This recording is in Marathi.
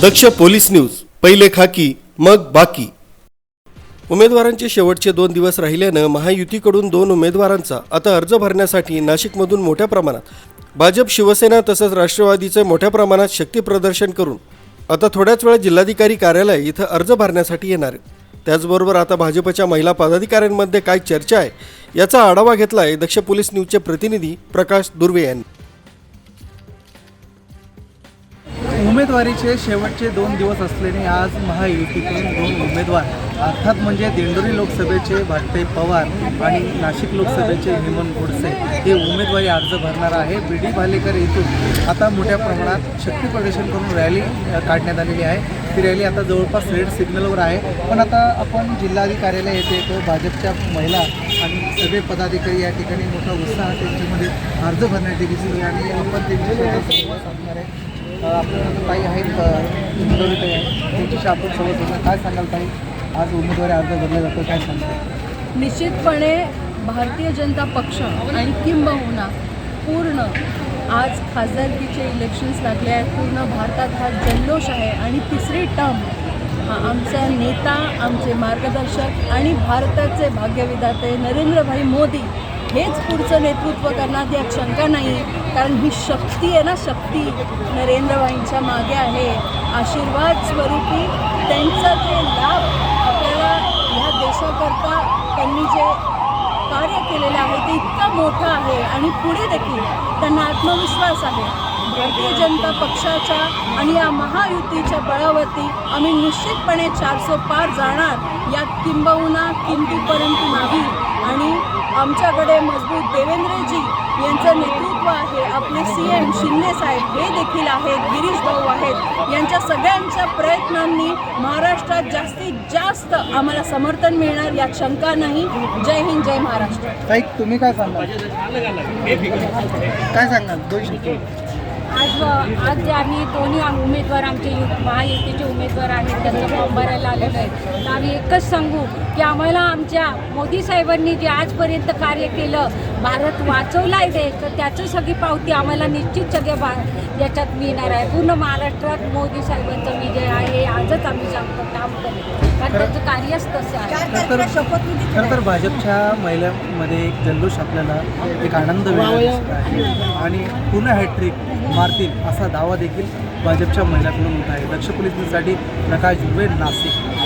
दक्ष पोलीस न्यूज पहिले खाकी मग बाकी. उमेदवारांचे शेवटचे दोन दिवस राहिल्यानं महायुतीकडून दोन उमेदवारांचा आता अर्ज भरण्यासाठी नाशिकमधून मोठ्या प्रमाणात. भाजप शिवसेना तसंच राष्ट्रवादीचे मोठ्या प्रमाणात शक्तीप्रदर्शन करून आता थोड्याच वेळा जिल्हाधिकारी कार्यालय इथं अर्ज भरण्यासाठी येणार आहेत त्याचबरोबर आता भाजपच्या महिला पदाधिकाऱ्यांमध्ये काय चर्चा आहे याचा आढावा घेतला आहे दक्ष पोलीस न्यूजचे प्रतिनिधी प्रकाश दुर्वे यांनी. उमेदवारीचे शेवटचे दोन दिवस असल्याने आज महायुतीतून दोन उमेदवार. अर्थात म्हणजे दिंडोरी लोकसभेचे भाटते पवार आणि नाशिक लोकसभेचे हेमंत गोडसे हे उमेदवारी अर्ज भरणार आहे. बी डी भालेकर येथून आता मोठ्या प्रमाणात शक्ती प्रदर्शन करून रॅली काढण्यात आलेली आहे. ती रॅली आता जवळपास रेड सिग्नलवर आहे. पण आता आपण जिल्हाधिकारी कार्यालय येथे येतो भाजपच्या महिला आणि सगळे पदाधिकारी या ठिकाणी मोठा उत्साह त्यांच्यामध्ये अर्ज भरण्यात दिसली आणि आपण त्यांच्याशी संवाद साधणार आहे. अ, ताई आहेत ताई त्यांच्याशी आपण सोबत काय सांगाल ताई? आज उमेदवारी अर्ज भरला जातो काय सांगाल? निश्चितपणे भारतीय जनता पक्ष आणि किंबहुना पूर्ण आज खासदारकीचे इलेक्शन्स लागले आहेत. पूर्ण भारतात हा जल्लोष आहे आणि तिसरी टर्म हा आमचा नेता आमचे मार्गदर्शक आणि भारताचे भाग्यविधाते नरेंद्रभाई मोदी हेच पुढचं नेतृत्व करणार यात शंका नाही. कारण ही शक्ती आहे ना शक्ती नरेंद्रबाईंच्या मागे आहे. आशीर्वाद स्वरूपी त्यांचा ते लाभ आपल्याला ह्या देशाकरता त्यांनी जे कार्य केलेलं आहे ते इतकं मोठं आहे आणि पुढे देखील त्यांना आत्मविश्वास आहे. भारतीय जनता पक्षाच्या आणि या महायुतीच्या बळावरती आम्ही निश्चितपणे चारसो पार जाणार. यात किंबहुना किमतीपर्यंत नाही. आणि आमच्याकडे मजबूत देवेंद्रजी यांचं नेतृत्व आहे. आपले सी एम शिंदे साहेब हे देखील आहेत गिरीश भाऊ आहेत. यांच्या सगळ्यांच्या प्रयत्नांनी महाराष्ट्रात जास्तीत जास्त आम्हाला समर्थन मिळणार यात शंका नाही. जय हिंद जय महाराष्ट्र. तुम्ही काय सांगाल? काय सांगाल? आज आज जे आम्ही दोन्ही उमेदवार आमचे यु- महायुतीचे उमेदवार आहेत त्यांचं फॉर्म भरायला आलेलं आहे तर आम्ही एकच सांगू की आम्हाला आमच्या मोदी साहेबांनी जे आजपर्यंत कार्य केलं भारत वाचवला आहे देश तर त्याचं सगळी पावती आम्हाला निश्चित सगळ्या भा याच्यात मिळणार आहे. पूर्ण महाराष्ट्रात मोदी साहेबांचा विजय आहे आजच आम्ही सांगतो. काम करतो कार्यच तसं आहे. खरं तर खरं तर भाजपच्या महिलांमध्ये एक जल्लोष आपल्याला एक आनंद वेगळा दिसत आहे. आणि पूर्ण हॅट्रिक मारतील असा दावा देखील भाजपच्या महिलांकडून होत आहे दक्ष पोलीस न्यूजसाठी प्रकाश जुर्वे नाशिक.